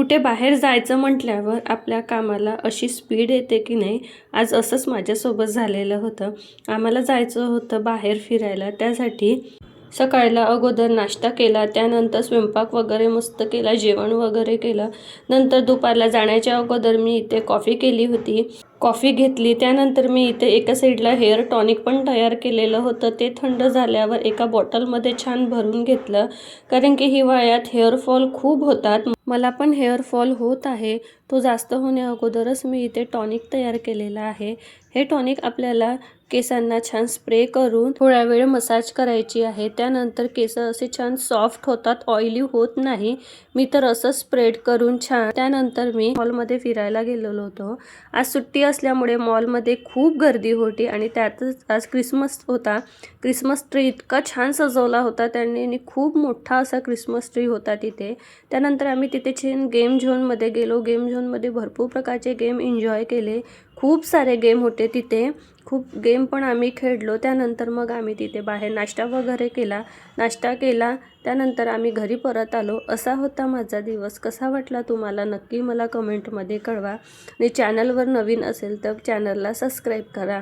कुठे बाहेर जायचं म्हटल्यावर आपल्या कामाला अशी स्पीड येते की नाही आज असंच माझ्यासोबत झालेलं होतं. आम्हाला जायचं होतं बाहेर फिरायला. त्यासाठी सकाळला अगोदर नाश्ता केला त्यानंतर स्वयंपाक वगैरे मस्त केला जेवण वगैरे केलं. नंतर दुपारला जाण्याच्या अगोदर मी इथे कॉफी केली होती. कॉफी घेतली. त्यानंतर मी इथे एका साईडला हेअर टॉनिक पण तयार केलेलं होतं. ते थंड झाल्यावर एका बॉटलमध्ये छान भरून घेतलं. कारण की हिवाळ्यात हेअरफॉल खूप होतात. मला पण हेअरफॉल होत आहे. तो जास्त होण्या अगोदरच मी इथे टॉनिक तयार केलेला आहे. हे टॉनिक आपल्याला केसांना छान स्प्रे करून थोड्या वेळ मसाज करायची आहे. त्यानंतर केस असे छान सॉफ्ट होतात ऑइली होत नाही. मी तर असं स्प्रेड करून छान. त्यानंतर मी हॉलमध्ये फिरायला गेलेलो होतो. आज सुट्टी असल्यामुळे मॉलमध्ये खूप गर्दी होती आणि त्यातच आज क्रिसमस होता. क्रिसमस ट्री इतका छान सजवला होता त्यांनी खूप मोठा असा क्रिसमस ट्री होता तिथे. त्यानंतर आम्ही तिथे छान गेम झोनमध्ये गेलो. गेम झोनमध्ये भरपूर प्रकारचे गेम एन्जॉय केले. खूप सारे गेम होते तिथे. खूप गेम पण आम्ही खेळलो. त्यानंतर मग आम्ही तिथे बाहेर नाश्ता वगैरे केला. नाश्ता केला. त्यानंतर आम्ही घरी परत आलो. असा होता माझा दिवस. कसा वाटला तुम्हाला? नक्की मला कमेंटमध्ये कळवा. आणि चॅनलवर नवीन असेल तर चॅनलला सबस्क्राईब करा.